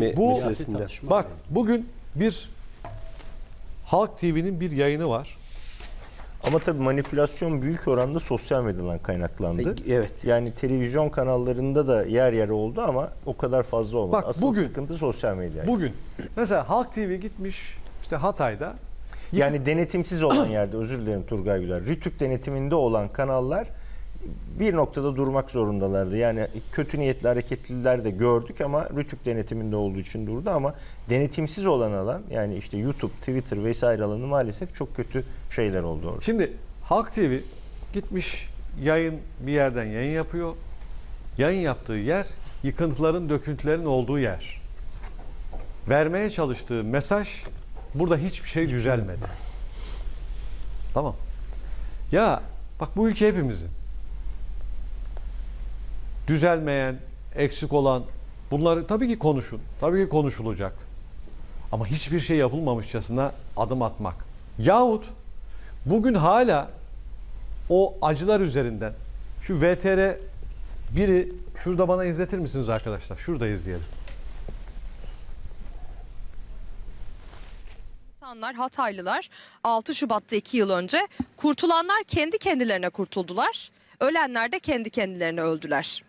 verme Bu- meselesinde. Bak bugün bir Halk TV'nin bir yayını var. Ama tabii manipülasyon büyük oranda sosyal medyadan kaynaklandı. Evet. Yani televizyon kanallarında da yer yer oldu ama o kadar fazla olmadı. Bak, Asıl bugün- sıkıntı sosyal medya. Bugün mesela Halk TV gitmiş işte Hatay'da Yani denetimsiz olan yerde özür dilerim Turgay Güler. Rütük denetiminde olan kanallar bir noktada durmak zorundalardı. Yani kötü niyetli hareketliler de gördük ama Rütük denetiminde olduğu için durdu ama denetimsiz olan alan yani işte YouTube, Twitter vesaire alanı maalesef çok kötü şeyler oldu orada. Şimdi Halk TV gitmiş yayın bir yerden yayın yapıyor. Yayın yaptığı yer yıkıntıların, döküntülerin olduğu yer. Vermeye çalıştığı mesaj burada hiçbir şey düzelmedi. Tamam. Ya bak bu ülke hepimizin. Düzelmeyen, eksik olan bunları tabii ki konuşun. Tabii ki konuşulacak. Ama hiçbir şey yapılmamışçasına adım atmak. Yahut bugün hala o acılar üzerinden şu VTR biri şurada bana izletir misiniz arkadaşlar? Şurada izleyelim. İnsanlar, Hataylılar 6 Şubat'ta 2 yıl önce kurtulanlar kendi kendilerine kurtuldular. Ölenler de kendi kendilerine öldüler.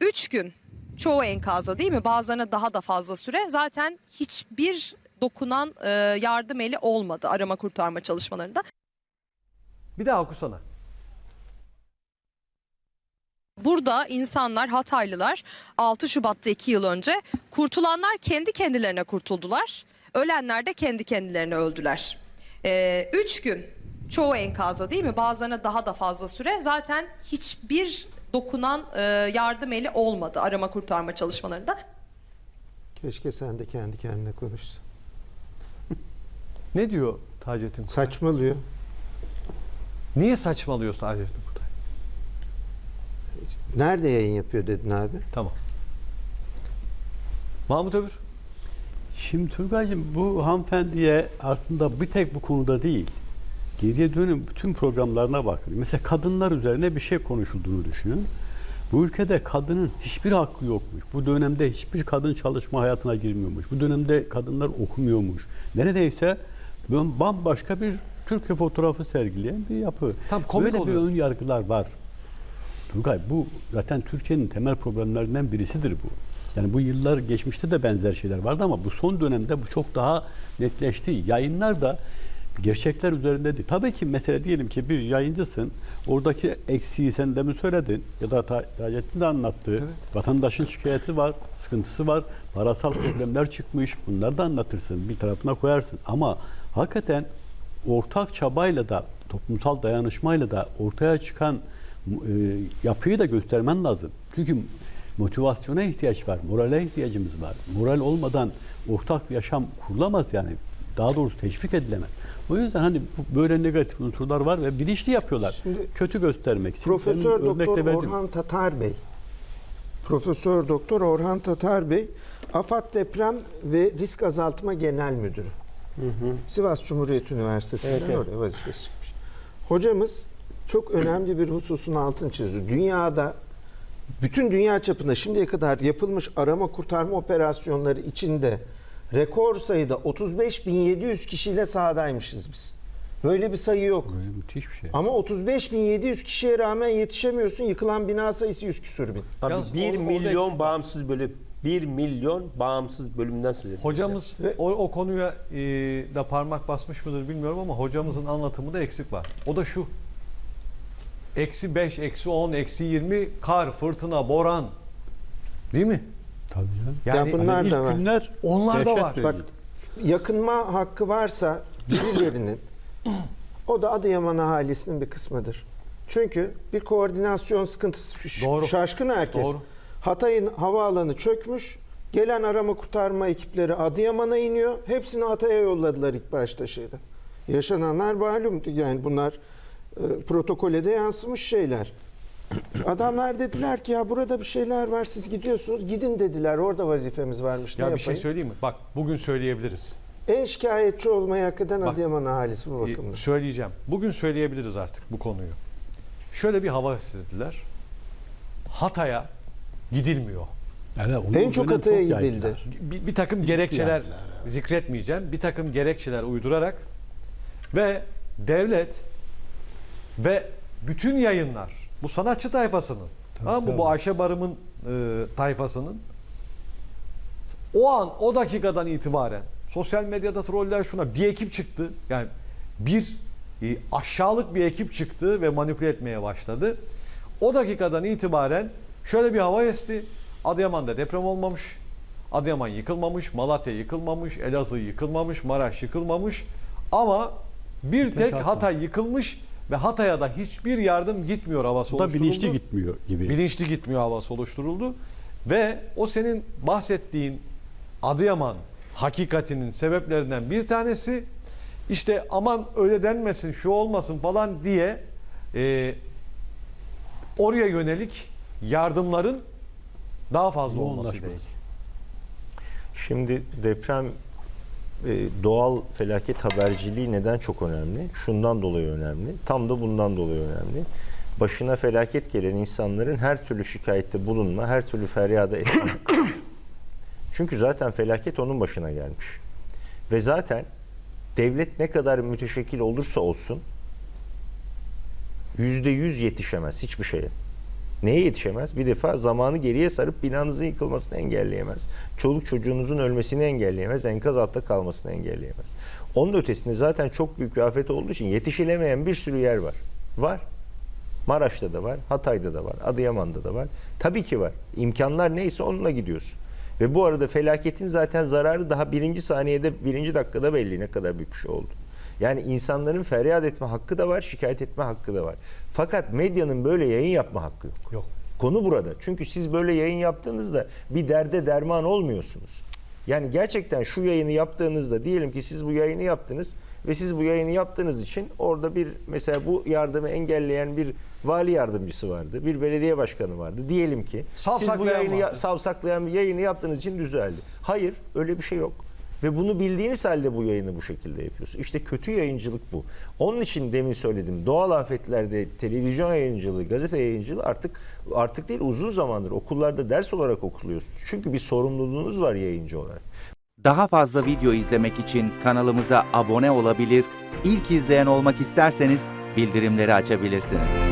3 gün çoğu enkazda değil mi? Bazılarına daha da fazla süre. Zaten hiçbir dokunan e, yardım eli olmadı arama kurtarma çalışmalarında. Bir daha okusana. Burada insanlar, Hataylılar 6 Şubat'ta 2 yıl önce kurtulanlar kendi kendilerine kurtuldular. Ölenler de kendi kendilerine öldüler. 3 gün çoğu enkazda değil mi? Bazılarına daha da fazla süre. Zaten hiçbir dokunan e, yardım eli olmadı arama kurtarma çalışmalarında. Keşke sen de kendi kendine konuşsan. Ne diyor Taceddin Kutay? Saçmalıyor. Niye saçmalıyor Taceddin Kutay? Nerede yayın yapıyor dedin abi? Tamam. Mahmut Övür. Şimdi Turgay'cığım bu hanımefendiye aslında bir tek bu konuda değil. Geriye dönün bütün programlarına bakın. Mesela kadınlar üzerine bir şey konuşulduğunu düşünün. Bu ülkede kadının hiçbir hakkı yokmuş. Bu dönemde hiçbir kadın çalışma hayatına girmiyormuş. Bu dönemde kadınlar okumuyormuş. Neredeyse bam- bambaşka bir Türkiye fotoğrafı sergileyen bir yapı. Tam komik Böyle oluyor. bir ön yargılar var. Turgay bu zaten Türkiye'nin temel problemlerinden birisidir bu. Yani bu yıllar geçmişte de benzer şeyler vardı ama bu son dönemde bu çok daha netleşti. Yayınlar da gerçekler üzerinde değil. Tabii ki mesela diyelim ki bir yayıncısın. Oradaki eksiği sen de mi söyledin? Ya da Ta- Taceddin de anlattı. Vatandaşın şikayeti var, sıkıntısı var. Parasal problemler çıkmış. Bunları da anlatırsın. Bir tarafına koyarsın. Ama hakikaten ortak çabayla da toplumsal dayanışmayla da ortaya çıkan e, yapıyı da göstermen lazım. Çünkü motivasyona ihtiyaç var, morale ihtiyacımız var. Moral olmadan ortak bir yaşam kurulamaz yani. Daha doğrusu teşvik edilemez. O yüzden hani böyle negatif unsurlar var ve bilinçli yapıyorlar. Şimdi Kötü göstermek için. Profesör Doktor. Orhan Tatar Bey. Profesör Doktor Orhan Tatar Bey, AFAD Deprem ve Risk Azaltma Genel Müdürü. Sivas Cumhuriyet Üniversitesi'nden Evet, evet. oraya vazifesi çıkmış. Hocamız çok önemli bir hususun altını çiziyor. Dünyada bütün dünya çapında şimdiye kadar yapılmış arama kurtarma operasyonları içinde rekor sayıda 35.700 kişiyle sahadaymışız biz. Böyle bir sayı yok. Böyle müthiş bir şey. Ama 35.700 kişiye rağmen yetişemiyorsun. Yıkılan bina sayısı 100 küsür bin. Abi Yalnız 1 orada- orada milyon eksik- bağımsız bölüm. 1 milyon bağımsız bölümden söz ediyoruz. Hocamız Ve- o, o konuya e, da parmak basmış mıdır bilmiyorum ama hocamızın anlatımında eksik var. O da şu. Eksi 5, eksi 10, eksi 20 kar, fırtına, boran. Değil mi? Tabii canım. Yani Ya bunlar Hani da ilk var. günler onlar da var. Bak yakınma hakkı varsa birilerinin o da Adıyaman ahalisinin bir kısmıdır. Çünkü bir koordinasyon sıkıntısı Doğru. şaşkın herkes. Doğru. Hatay'ın havaalanı çökmüş. Gelen arama kurtarma ekipleri Adıyaman'a iniyor. Hepsini Hatay'a yolladılar ilk başta şeyde. Yaşananlar malum yani bunlar e, protokole de yansımış şeyler. Adamlar dediler ki ya burada bir şeyler var siz gidiyorsunuz gidin dediler orada vazifemiz varmış ne Ya bir yapayım? şey söyleyeyim mi? Bak bugün söyleyebiliriz. En şikayetçi olmayı hak eden Bak, Adıyaman ahalisi bu E, bakımdan. söyleyeceğim. Bugün söyleyebiliriz artık bu konuyu. Şöyle bir hava hissettiler. Hatay'a gidilmiyor. Evet, onu En çok hataya gidildi. bir, bir takım gerekçeler yani. zikretmeyeceğim. Bir takım gerekçeler uydurarak ve devlet ve bütün yayınlar bu sanatçı tayfasının tamam mı? tabii. bu Ayşe Barım'ın e, tayfasının o an o dakikadan itibaren sosyal medyada troller şuna bir ekip çıktı. Yani bir e, aşağılık bir ekip çıktı ve manipüle etmeye başladı. O dakikadan itibaren şöyle bir hava esti. Adıyaman'da deprem olmamış. Adıyaman yıkılmamış, Malatya yıkılmamış, Elazığ yıkılmamış, Maraş yıkılmamış. Ama bir tek, tek Hatay. Hatay yıkılmış ve Hatay'a da hiçbir yardım gitmiyor havası Bu da oluşturuldu. bilinçli gitmiyor gibi. Bilinçli gitmiyor havası oluşturuldu. Ve o senin bahsettiğin Adıyaman hakikatinin sebeplerinden bir tanesi işte aman öyle denmesin şu olmasın falan diye e, oraya yönelik yardımların daha fazla ilgili. Şimdi deprem doğal felaket haberciliği neden çok önemli? Şundan dolayı önemli. Tam da bundan dolayı önemli. Başına felaket gelen insanların her türlü şikayette bulunma, her türlü feryada etme. Çünkü zaten felaket onun başına gelmiş. Ve zaten devlet ne kadar müteşekkil olursa olsun yüzde yüz yetişemez hiçbir şeye. Neye yetişemez? Bir defa zamanı geriye sarıp binanızın yıkılmasını engelleyemez. Çoluk çocuğunuzun ölmesini engelleyemez. Enkaz altta kalmasını engelleyemez. Onun ötesinde zaten çok büyük bir afet olduğu için yetişilemeyen bir sürü yer var. Var. Maraş'ta da var, Hatay'da da var, Adıyaman'da da var. Tabii ki var. İmkanlar neyse onunla gidiyorsun. Ve bu arada felaketin zaten zararı daha birinci saniyede, birinci dakikada belli ne kadar büyük bir şey oldu. Yani insanların feryat etme hakkı da var, şikayet etme hakkı da var. Fakat medyanın böyle yayın yapma hakkı yok. Yok. Konu burada. Çünkü siz böyle yayın yaptığınızda bir derde derman olmuyorsunuz. Yani gerçekten şu yayını yaptığınızda diyelim ki siz bu yayını yaptınız ve siz bu yayını yaptığınız için orada bir mesela bu yardımı engelleyen bir vali yardımcısı vardı. Bir belediye başkanı vardı. Diyelim ki siz bu Savsaklayan yayını ya- vardı. savsaklayan bir yayını yaptığınız için düzeldi. Hayır, öyle bir şey yok. Ve bunu bildiğiniz halde bu yayını bu şekilde yapıyorsun. İşte kötü yayıncılık bu. Onun için demin söyledim. Doğal afetlerde televizyon yayıncılığı, gazete yayıncılığı artık artık değil uzun zamandır okullarda ders olarak okuluyorsunuz. Çünkü bir sorumluluğunuz var yayıncı olarak. Daha fazla video izlemek için kanalımıza abone olabilir, ilk izleyen olmak isterseniz bildirimleri açabilirsiniz.